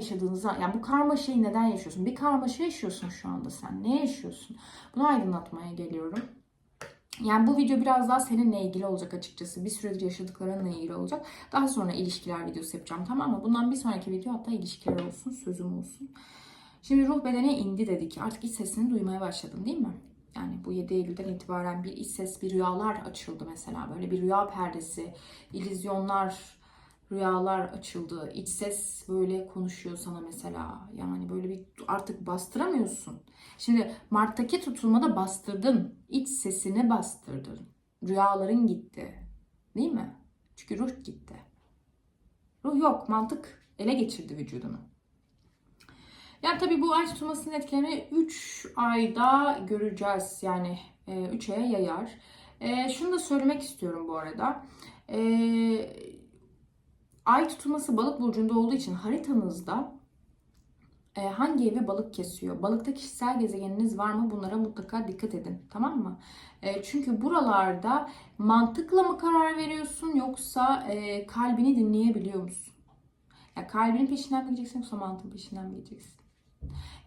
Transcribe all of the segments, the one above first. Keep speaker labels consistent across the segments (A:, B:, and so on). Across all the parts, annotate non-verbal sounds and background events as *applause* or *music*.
A: yaşadığınızı, yani bu karmaşayı neden yaşıyorsun? Bir karmaşa yaşıyorsun şu anda sen. Ne yaşıyorsun? Bunu aydınlatmaya geliyorum. Yani bu video biraz daha seninle ilgili olacak açıkçası. Bir süredir yaşadıklarınla ilgili olacak. Daha sonra ilişkiler videosu yapacağım tamam mı? Bundan bir sonraki video hatta ilişkiler olsun, sözüm olsun. Şimdi ruh bedene indi dedik. Artık iç sesini duymaya başladın değil mi? Yani bu 7 Eylül'den itibaren bir iç ses, bir rüyalar açıldı mesela. Böyle bir rüya perdesi, illüzyonlar, rüyalar açıldı. İç ses böyle konuşuyor sana mesela. Yani böyle bir artık bastıramıyorsun. Şimdi Mart'taki tutulmada bastırdın. İç sesini bastırdın. Rüyaların gitti. Değil mi? Çünkü ruh gitti. Ruh yok. Mantık ele geçirdi vücudunu. Yani tabii bu ay tutulmasının etkilerini 3 ayda göreceğiz. Yani 3 aya yayar. E, şunu da söylemek istiyorum bu arada. E, ay tutulması balık burcunda olduğu için haritanızda e, hangi evi balık kesiyor? Balıkta kişisel gezegeniniz var mı? Bunlara mutlaka dikkat edin. Tamam mı? E, çünkü buralarda mantıkla mı karar veriyorsun yoksa e, kalbini dinleyebiliyor musun? Ya kalbinin peşinden mi gideceksin yoksa mantığın peşinden mi gideceksin?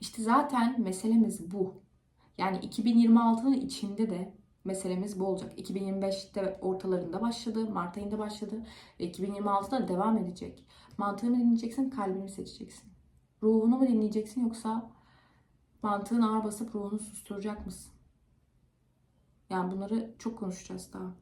A: İşte zaten meselemiz bu. Yani 2026'nın içinde de meselemiz bu olacak. 2025'te ortalarında başladı, Mart ayında başladı ve 2026'da devam edecek. Mantığını mı dinleyeceksin, kalbini seçeceksin? Ruhunu mu dinleyeceksin yoksa mantığın ağır basıp ruhunu susturacak mısın? Yani bunları çok konuşacağız daha.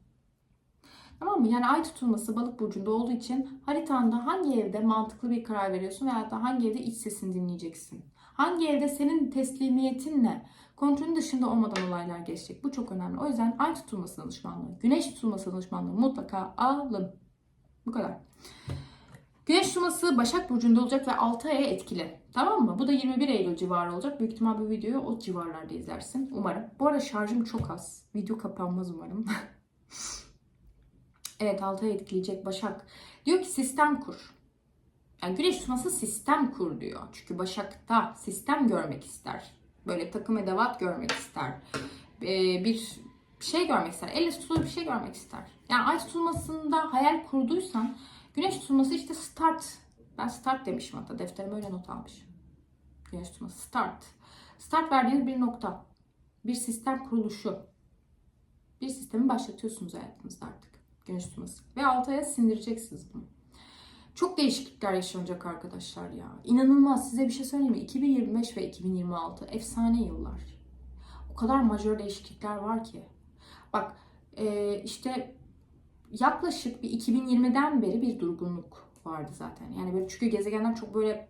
A: Tamam mı? Yani ay tutulması balık burcunda olduğu için haritanda hangi evde mantıklı bir karar veriyorsun veya da hangi evde iç sesini dinleyeceksin? Hangi evde senin teslimiyetinle kontrolün dışında olmadan olaylar geçecek? Bu çok önemli. O yüzden ay tutulması danışmanlığı, güneş tutulması danışmanlığı mutlaka alın. Bu kadar. Güneş tutulması Başak Burcu'nda olacak ve 6 aya etkili. Tamam mı? Bu da 21 Eylül civarı olacak. Büyük ihtimal bu videoyu o civarlarda izlersin. Umarım. Bu arada şarjım çok az. Video kapanmaz umarım. *laughs* evet 6 aya etkileyecek Başak. Diyor ki sistem kur. Yani güneş tutması sistem kur diyor. Çünkü Başak'ta sistem görmek ister. Böyle takım edevat görmek ister. Ee, bir şey görmek ister. Elle tutulur bir şey görmek ister. Yani ay tutulmasında hayal kurduysan güneş tutulması işte start. Ben start demişim hatta. Defterime öyle not almışım. Güneş tutulması start. Start verdiğiniz bir nokta. Bir sistem kuruluşu. Bir sistemi başlatıyorsunuz hayatınızda artık. Güneş tutulması. Ve 6 aya sindireceksiniz bunu. Çok değişiklikler yaşanacak arkadaşlar ya. İnanılmaz. Size bir şey söyleyeyim mi? 2025 ve 2026 efsane yıllar. O kadar majör değişiklikler var ki. Bak e, işte yaklaşık bir 2020'den beri bir durgunluk vardı zaten. Yani böyle çünkü gezegenler çok böyle